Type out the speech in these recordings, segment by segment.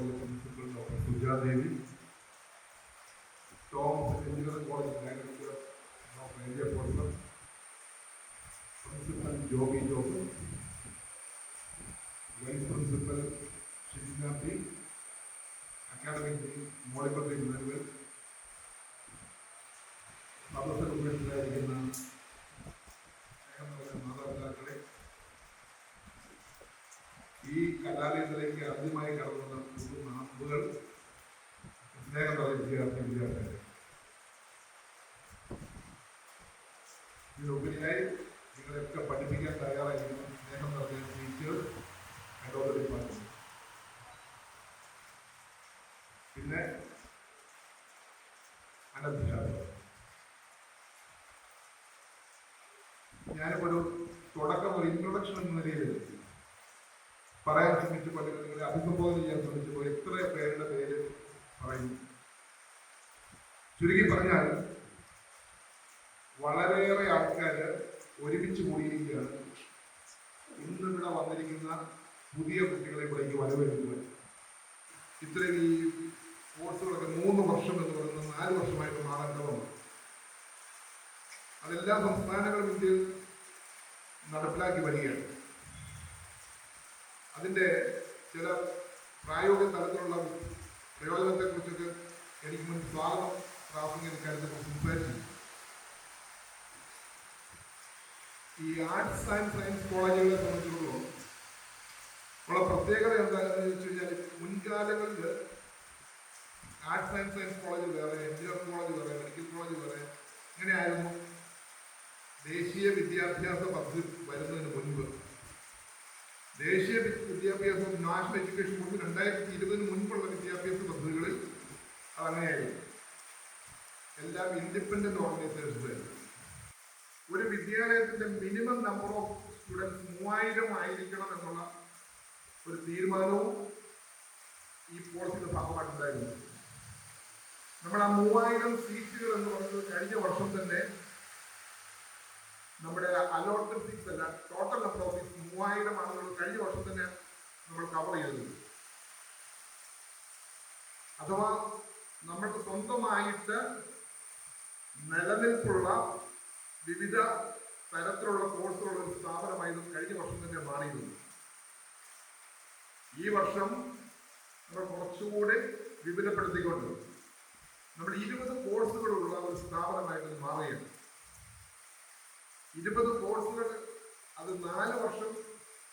College of principal doctor Suja Devi Tom engineering college manager doctor India person principal Jogi Jogi vice principal शिक्षा academic medical examiner ഇതിനുപരിയായി നിങ്ങളെയൊക്കെ പഠിപ്പിക്കാൻ തയ്യാറായിരിക്കുന്ന. സ്നേഹം നിറഞ്ഞ teachers department പിന്നെ അനധ്യാപകർ ഞാനിപ്പോ ഒരു തുടക്കം ഒരു ഇൻട്രൊഡക്ഷൻ എന്ന നിലയിൽ പറയാൻ ശ്രമിച്ചപ്പോൾ നിങ്ങളെ അഭിസംബോധന ചെയ്യാൻ ശ്രമിച്ചപ്പോൾ എത്ര പേരുടെ പേര് പറയും ചുരുക്കി പറഞ്ഞാൽ പുതിയ കുട്ടികളെ ഇവിടേക്ക് വരവേൽക്കുക ഇത്രയും ഈ കോഴ്സുകളൊക്കെ മൂന്ന് വർഷം എന്ന് പറയുന്നത് നാല് വർഷമായിട്ട് മാറേണ്ടതുണ്ട് അതെല്ലാ സംസ്ഥാനങ്ങളും ഇന്ത്യയിൽ നടപ്പിലാക്കി വരികയാണ്. അതിന്റെ ചില പ്രായോഗിക തലത്തിലുള്ള പ്രയോജനത്തെക്കുറിച്ചൊക്കെ എനിക്ക് മുൻ സ്വാഗതം പ്രാഥമിക കാര്യത്തിൽ സംസാരിച്ചു. ഈ ആർട്സ് ആൻഡ് സയൻസ് കോളേജുകളെ സംബന്ധിച്ചിടത്തോളം ഉള്ള പ്രത്യേകത എന്താണെന്ന് ചോദിച്ചു കഴിഞ്ഞാൽ മുൻകാലങ്ങളിൽ ആർട്സ് ആൻഡ് സയൻസ് കോളേജ് വേറെ എഞ്ചിനീയറിംഗ് കോളേജ് വേറെ മെഡിക്കൽ കോളേജ് വേറെ ഇങ്ങനെയായിരുന്നു. ദേശീയ വിദ്യാഭ്യാസ പദ്ധതി വരുന്നതിന് മുൻപ്. ദേശീയ വിദ്യാഭ്യാസ നാഷണൽ എഡ്യൂക്കേഷൻ ബോർഡ് രണ്ടായിരത്തി ഇരുപതിന് മുൻപുള്ള വിദ്യാഭ്യാസ പദ്ധതികളിൽ അതങ്ങനെയായിരുന്നു. എല്ലാം ഇൻഡിപെൻഡന്റ് ഓർഗനൈസേഷൻസ് ആയിരുന്നു. ഒരു വിദ്യാലയത്തിന്റെ മിനിമം നമ്പർ ഓഫ് സ്റ്റുഡൻസ് മൂവായിരം ആയിരിക്കണം എന്നുള്ള ഒരു തീരുമാനവും ഈ പോളിസിയുടെ ഭാഗമായിട്ടുണ്ടായിരുന്നു. നമ്മൾ ആ മൂവായിരം സീറ്റുകൾ എന്ന് പറയുന്നത് കഴിഞ്ഞ വർഷം തന്നെ നമ്മുടെ അലോട്ട്മെന്റ് സീറ്റ്സ് അല്ല ടോട്ടൽ നമ്പർ ഓഫ് സീറ്റ്സ് മൂവായിരം ആളുകൾ കഴിഞ്ഞ വർഷം തന്നെ നമ്മൾ കവർ ചെയ്തത് അഥവാ നമ്മൾക്ക് സ്വന്തമായിട്ട് നിലനിൽപ്പുള്ള വിവിധ തരത്തിലുള്ള കോഴ്സുകളുടെ ഒരു സ്ഥാപനമായി കഴിഞ്ഞ വർഷം തന്നെ മാറിയിരുന്നു ഈ വർഷം നമ്മൾ കുറച്ചുകൂടി വിപുലപ്പെടുത്തിക്കൊണ്ട് നമ്മൾ ഇരുപത് കോഴ്സുകളുള്ള ഒരു സ്ഥാപനമായിട്ട് മാറുകയാണ്. ഇരുപത് കോഴ്സുകൾ അത് നാല് വർഷം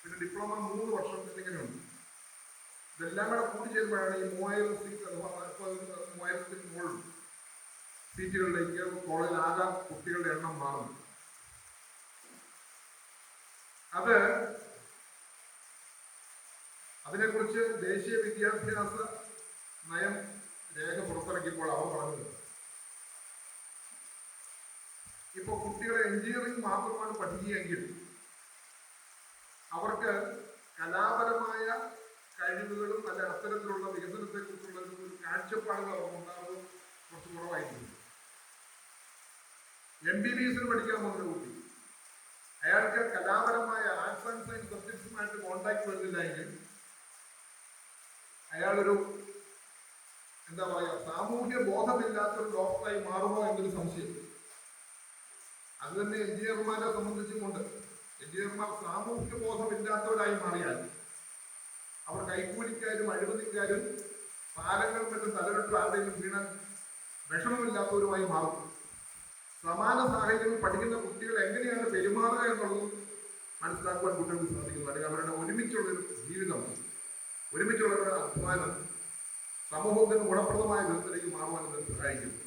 പിന്നെ ഡിപ്ലോമ മൂന്ന് വർഷം എന്നിങ്ങനെയുണ്ട്. ഇതെല്ലാം കൂടെ കൂടി ചേരുമ്പോഴാണ് ഈ മൂവായിരം സീറ്റ് അഥവാ മൂവായിരത്തിന് മുകളിൽ സീറ്റുകളിലേക്ക് കോളേജിൽ ആകെ കുട്ടികളുടെ എണ്ണം മാറുന്നു. അത് അതിനെക്കുറിച്ച് ദേശീയ വിദ്യാഭ്യാസ നയം രേഖ പുറത്തിറക്കിയപ്പോൾ അവർ പറഞ്ഞത്. ഇപ്പോൾ കുട്ടികളെ എഞ്ചിനീയറിംഗ് മാത്രമാണ് പഠിക്കുകയെങ്കിൽ അവർക്ക് കലാപരമായ കഴിവുകളും അല്ല അത്തരത്തിലുള്ള വികസനത്തെക്കുറിച്ചുള്ള ഒരു കാഴ്ചപ്പാടുകൾ അവർക്ക് ഉണ്ടാകുന്നത് കുറച്ച് കുറവായിരിക്കും. എം ബി ബി എസിന് പഠിക്കാൻ പോകുന്ന കുട്ടി. അയാൾക്ക് കലാപരമായ ആർട്സ് ആൻഡ് സയൻസ് സബ്ജക്ട്സുമായിട്ട് കോണ്ടാക്ട് വരുന്നില്ല എങ്കിൽ അയാളൊരു എന്താ പറയാ സാമൂഹ്യ ബോധമില്ലാത്ത ഒരു ഡോക്ടറായി മാറുമോ എന്നൊരു സംശയം. അത് തന്നെ എഞ്ചിനീയർമാരെ സംബന്ധിച്ചുകൊണ്ട് എഞ്ചിനീയർമാർ സാമൂഹ്യ ബോധമില്ലാത്തവരായി മാറിയാൽ അവർ കൈക്കൂലിക്കാരും അഴിമതിക്കാരും പാലങ്ങൾ മറ്റും തലവിട്ട് ആരുടെയും വീണ വിഷമമില്ലാത്തവരുമായി മാറും. സമാന സാഹചര്യത്തിൽ പഠിക്കുന്ന കുട്ടികൾ എങ്ങനെയാണ് പെരുമാറുക എന്നുള്ളത് മനസ്സിലാക്കുവാൻ കുട്ടികൾക്ക് സാധിക്കുന്നു. അല്ലെങ്കിൽ അവരുടെ ഒരുമിച്ചുള്ളൊരു ജീവിതമാണ് ജീവിതം ഒരുമിച്ചുള്ള ഒരു അധ്വാനം സമൂഹത്തിന് ഗുണപ്രദമായ വിധത്തിലേക്ക് മാറുവാൻ ഇത് സഹായിക്കുന്നു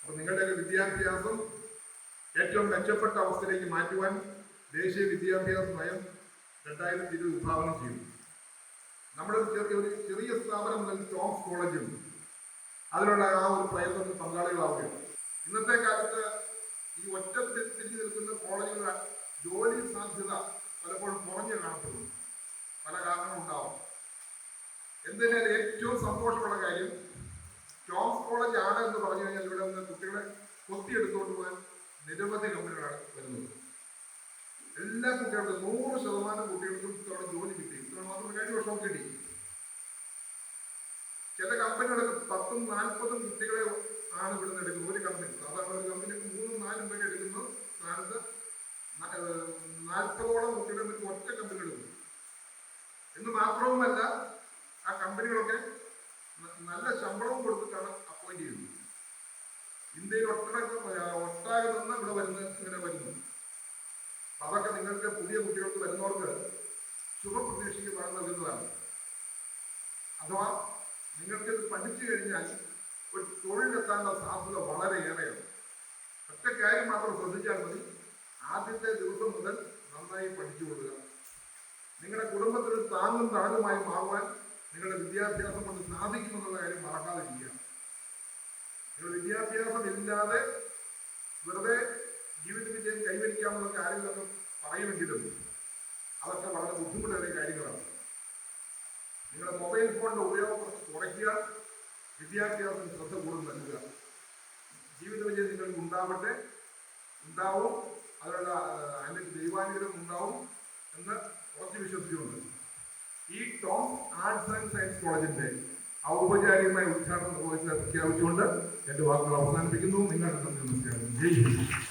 അപ്പൊ നിങ്ങളുടെ വിദ്യാഭ്യാസം ഏറ്റവും മെച്ചപ്പെട്ട അവസ്ഥയിലേക്ക് മാറ്റുവാൻ ദേശീയ വിദ്യാഭ്യാസ നയം രണ്ടായിരത്തി ഇരുപത് വിഭാവനം ചെയ്തു നമ്മുടെ ചെറിയ ഒരു ചെറിയ സ്ഥാപനം മുതൽ ടോംസ് കോളേജും അതിലുള്ള ആ ഒരു പ്രയത്നത്തിൽ പങ്കാളികളാവുകയാണ്. ഇന്നത്തെ കാലത്ത് ഈ ഒറ്റ തിരിഞ്ഞു നിൽക്കുന്ന കോളേജുകളുടെ ജോലി സാധ്യത പലപ്പോഴും കുറഞ്ഞു കാണപ്പെടുന്നു. എന്തിനാൽ ഏറ്റവും സന്തോഷമുള്ള കാര്യം ടോംസ് കോളേജ് ആണ് എന്ന് പറഞ്ഞു കഴിഞ്ഞാൽ ഇവിടെ നിന്ന് കുട്ടികളെ കൊത്തിയെടുത്തുകൊണ്ട് പോകാൻ നിരവധി കമ്പനികളാണ് വരുന്നത്. എല്ലാ കുട്ടികൾക്കും നൂറ് ശതമാനം കുട്ടികൾക്കും ഇത്തവണ ജോലി കിട്ടി. ഇത്തവണ മാത്രം കഴിഞ്ഞ വർഷം കിട്ടി. ചില കമ്പനികളൊക്കെ പത്തും നാൽപ്പതും കുട്ടികളെ ആണ് ഇവിടുന്ന് എടുക്കുന്നത്. ഒരു കമ്പനി സാധാരണ ഒരു കമ്പനിക്ക് മൂന്നും നാലും പേര് എടുക്കുന്ന സ്ഥാനത്ത് ന- ഏഹ് നാൽപ്പതോളം കുട്ടികളെ ഒരു ഒറ്റ കമ്പനി എടുക്കുന്നു എന്ന് മാത്രവുമല്ല ആ കമ്പനികളൊക്കെ ന- നല്ല ശമ്പളവും കൊടുത്തിട്ടാണ് അപ്പോയിന്റ് ചെയ്യുന്നത് ഇന്ത്യയിൽ ഒട്ടടക്കം ഏഹ് ഒട്ടാകെ നിന്ന് ഇവിടെ വരുന്ന ഇങ്ങനെ വരുന്നു അപ്പൊ അതൊക്കെ നിങ്ങൾക്ക് പുതിയ കുട്ടികൾക്ക് വരുന്നവർക്ക് ശുഭപ്രതീക്ഷയ്ക്ക് പകർന്നു നൽകുന്നതാണ് അഥവാ നിങ്ങൾക്ക് ഇത് പഠിച്ചു കഴിഞ്ഞാൽ ഒരു തൊഴിലെത്താനുള്ള സാധ്യത വളരെയേറെയാണ് ഒറ്റ കാര്യം മാത്രം ശ്രദ്ധിച്ചാൽ മതി. ആദ്യത്തെ ദിവസം മുതൽ നന്നായി പഠിച്ചു കൊള്ളുക നിങ്ങളുടെ കുടുംബത്തിന് താങ്ങും തണലുമായി മാറുവാൻ നിങ്ങളുടെ വിദ്യാഭ്യാസം കൊണ്ട് സാധിക്കുമെന്നുള്ള കാര്യം മറക്കാതിരിക്കുക നിങ്ങൾ വിദ്യാഭ്യാസം ഇല്ലാതെ വെറുതെ ജീവിത വിജയം കൈവരിക്കാമെന്നൊക്കെ ആരെങ്കിലുമൊക്കെ പറയുമെങ്കിലും അതൊക്കെ വളരെ ബുദ്ധിമുട്ടേറിയ കാര്യങ്ങളാണ്. നിങ്ങളുടെ മൊബൈൽ ഫോണിന്റെ ഉപയോഗം കുറച്ച് കുറയ്ക്കുക വിദ്യാഭ്യാസത്തിന് ശ്രദ്ധ കൂടുതൽ നൽകുക. ജീവിത വിജയം നിങ്ങൾക്ക് ഉണ്ടാവട്ടെ ഉണ്ടാവും. അതിനുള്ള ആ, അതിന്റെ ദൈവാനുഗ്രഹം ഉണ്ടാവും എന്ന് ഉറച്ചു വിശ്വസിച്ചുകൊണ്ട് ഈ ടോം ആർട്സ് ആൻഡ് സയൻസ് കോളേജിന്റെ ഔപചാരികമായ ഉദ്ഘാടനം പ്രഖ്യാപിച്ചുകൊണ്ട് എന്റെ വാക്കുകൾ അവസാനിപ്പിക്കുന്നു. നിങ്ങൾ നന്ദി നമസ്കാരം.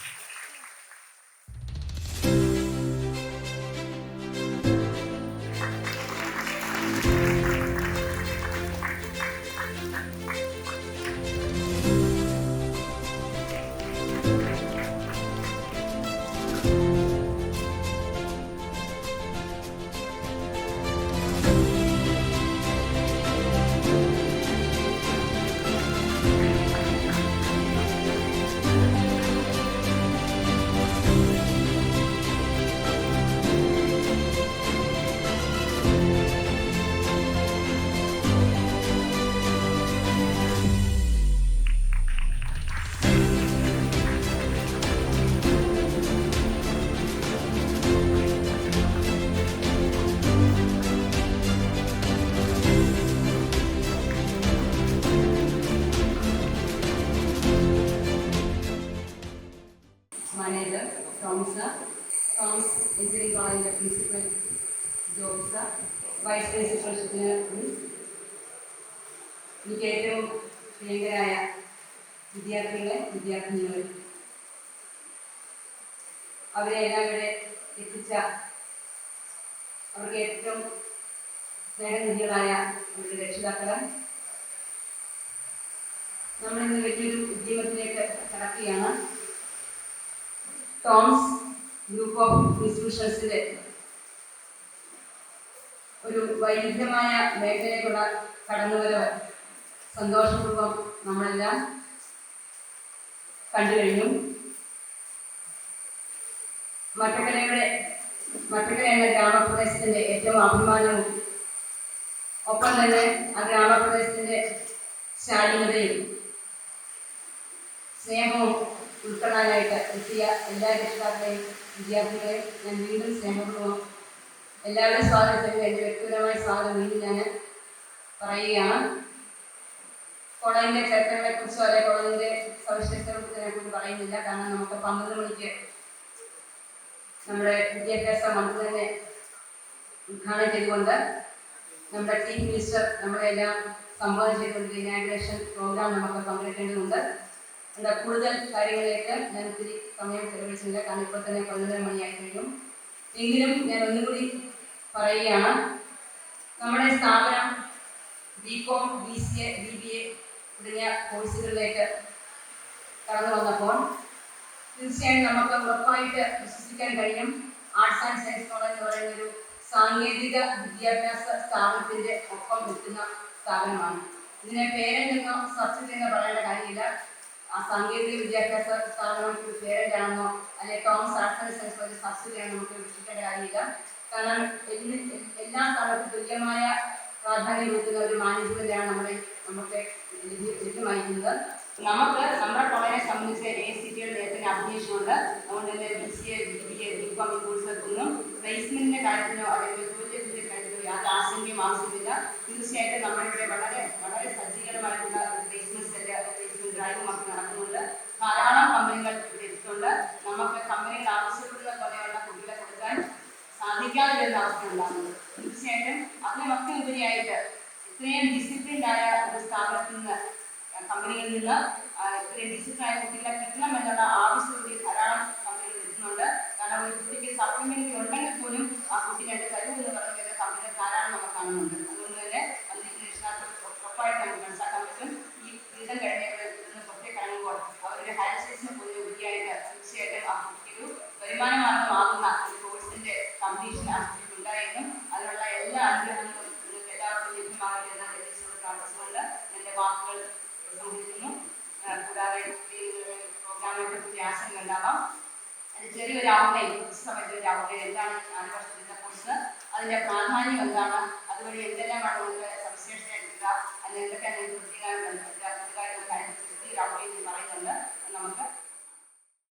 ജോബ്സ വൈസ് പ്രസിഡന്റ് ഷിപ്പിന് എനിക്ക് ഏറ്റവും പ്രിയങ്കരായ വിദ്യാർത്ഥികളെ വിദ്യാർത്ഥിനികൾ അവരെ എല്ലാം ഇവിടെ എത്തിച്ച അവർക്ക് ഏറ്റവും സ്നേഹനിധികളായ അവരുടെ രക്ഷിതാക്കളെ നമ്മളിന്ന് വലിയൊരു ഉദ്യമത്തിലേക്ക് കടക്കുകയാണ്. ടോംസ് ഗ്രൂപ്പ് ഓഫ് ഇൻസ്റ്റിറ്റ്യൂഷൻസിന്റെ ഒരു വൈവിധ്യമായ മേഖലയിലുള്ള കടന്നുവരവ് സന്തോഷപൂർവം നമ്മളെല്ലാം കണ്ടു കഴിഞ്ഞു മട്ടക്കരയുടെ മട്ടക്കര എന്ന ഗ്രാമപ്രദേശത്തിന്റെ ഏറ്റവും അഭിമാനവും ഒപ്പം തന്നെ ആ ഗ്രാമപ്രദേശത്തിന്റെ ശാലീനതയും സ്നേഹവും ഉൾക്കൊള്ളാനായിട്ട് എത്തിയ എല്ലാ രക്ഷിതാക്കളെയും വിദ്യാർത്ഥികളെയും ഞാൻ വീണ്ടും സ്നേഹപൂർവം എല്ലാവരുടെയും സ്വാഗതത്തിന് എന്റെ വ്യക്തിപരമായ സ്വാഗതം ഇനി ഞാൻ പറയുകയാണ്. കോളേജിന്റെ ക്ഷേത്രങ്ങളെ കുറിച്ചോ അല്ലെ കോളേജിന്റെ സവിശേഷതകളെ കുറിച്ച് പറയുന്നില്ല. കാരണം നമുക്ക് പന്ത്രണ്ട് മണിക്ക് നമ്മുടെ വിദ്യാഭ്യാസ മന്ത്രി തന്നെ ഉദ്ഘാടനം ചെയ്തുകൊണ്ട് നമ്മുടെ ചീഫ് മിനിസ്റ്റർ നമ്മളെല്ലാം സംബോധന ചെയ്തുകൊണ്ട് ഇനാഗ്രേഷൻ പ്രോഗ്രാം നമുക്ക് പങ്കെടുക്കേണ്ടതുണ്ട്. എന്താ കൂടുതൽ കാര്യങ്ങളിലേക്ക് ഞാൻ ഒത്തിരി സമയം ചെലവഴിച്ചില്ല കാരണം ഇപ്പോൾ തന്നെ പതിനൊന്നര മണിയായി കഴിഞ്ഞു. എങ്കിലും ഞാൻ ഒന്നുകൂടി പറയുകയാണ്. നമ്മുടെ സ്ഥാപനം B com B C A B B A തുടങ്ങിയ കോഴ്സുകളിലേക്ക് കടന്നു വന്നപ്പോൾ തീർച്ചയായും നമുക്ക് ഉറപ്പായിട്ട് വിശ്വസിക്കാൻ കഴിയും. ആർട്സ് ആൻഡ് സയൻസ് കോളേജ് എന്ന് പറയുന്ന ഒരു സാങ്കേതിക വിദ്യാഭ്യാസ സ്ഥാപനത്തിന്റെ ഒപ്പം നിൽക്കുന്ന സ്ഥാപനമാണ്. ഇതിനെ പേരന്റെന്നോ സബ്ജക്റ്റ് എന്നോ പറയേണ്ട കാര്യമില്ല. ആ സാങ്കേതിക വിദ്യാഭ്യാസ സ്ഥാപനം പേരന്റ് ആണെന്നോ അല്ലെങ്കിൽ Toms arts and science college സബ്സിഡിയാണെന്നോ നമുക്ക് വിശ്വസിക്കേണ്ട കാര്യമില്ല. കാരണം എല്ലാ- സ്ഥലത്തും തുല്യമായ പ്രാധാന്യം കൊടുക്കുന്ന ഒരു മാനേജ്മെന്റാണ് നമ്മുടെ നമുക്ക് ലഭ്യ- ലഭ്യമായിരിക്കുന്നത് നമുക്ക് നമ്മുടെ കോളേജിനെ സംബന്ധിച്ച് എ സി ടിയുടെ നേരത്തിന് അപ്ഡേഷനുണ്ട് അതുകൊണ്ട് തന്നെ B C A B A B com course എടുക്കുന്നു പ്ലേസ്മെന്റിന്റെ കാര്യത്തിലോ അല്ലെങ്കിൽ ജോലിയുടെ കാര്യത്തിലോ യാതൊരു ആശങ്കയും ആവശ്യമില്ല. തീർച്ചയായിട്ടും നമ്മളിവിടെ വളരെ വളരെ സജ്ജീകരമായിട്ടുള്ള പ്ലേസ്മെന്റ് പ്ലേസ്മെന്റ് ഡ്രൈവ് നടക്കുന്നുണ്ട്. ഉണ്ടാകുന്നത് തീർച്ചയായിട്ടും അതിനൊക്കെ ഉപരിയായിട്ട് ഇത്രയും ഡിസിപ്ലിൻഡ് ആയ ഒരു സ്ഥാപനത്തിൽ നിന്ന് കമ്പനിയിൽ നിന്ന് ആ, ഇത്രയും ഡിസിപ്ലിൻ ആയ കുട്ടികളെ കിട്ടണം എന്നുള്ള ആവശ്യത്തോടെ ധാരാളം കമ്പനികൾ വരുന്നുണ്ട് കാരണം ഒരു കുട്ടിക്ക് സപ്ലിമെന്ററി ഉണ്ടെങ്കിൽ പോലും ആ കുട്ടിക്ക് അതിന്റെ കഴിവ് എന്ന് പറയുന്നത് കമ്പനികൾ ധാരാളം നമ്മൾ കാണുന്നുണ്ട് അതുകൊണ്ട് തന്നെ വന്നിരിക്കുന്ന രക്ഷിതാക്കൾ ഉറപ്പായിട്ട് നമുക്ക് മനസ്സിലാക്കാൻ പറ്റും ഈ ബിരുദം കഴിഞ്ഞവർ നിന്ന് പുറത്തേക്ക് ഇറങ്ങുമ്പോൾ അവരുടെ ഹയർ സ്റ്റഡീസിന് പോയി ഉപരിയായിട്ട് തീർച്ചയായിട്ടും ആ കുട്ടിക്ക് ഒരു വരുമാന മാർഗമാകുന്ന ഒരു കോഴ്സിന്റെ കമ്പീഷൻ ആ കുട്ടിക്ക് ഉണ്ടായെന്നും അതിനുള്ള എല്ലാ അനുഗ്രഹങ്ങളും നിങ്ങൾക്ക് എല്ലാവർക്കും ലഭ്യമാകട്ടെ എന്ന് ലഭിച്ചത് പ്രാർത്ഥിച്ചുകൊണ്ട് എന്റെ വാക്കുകൾ സംഹരിക്കുന്നു ആ, കൂടാതെ പ്രോഗ്രാമിനെ പറ്റി ആശങ്ക ഉണ്ടാവാം. ചെറിയൊരു ഔട്ട്ലൈൻ സമയത്ത് ഒരു ഔട്ട്ലൈൻ എന്താണ് നാല് വർഷത്തെ കോഴ്സ് അതിന്റെ പ്രാധാന്യം എന്താണ്? അതുവഴി എന്തെല്ലാമാണ് നമുക്ക് സവിശേഷത എടുക്കുക അല്ലെങ്കിൽ എന്തൊക്കെ പ്രത്യേക പ്രത്യേക ഔട്ട്ലൈൻ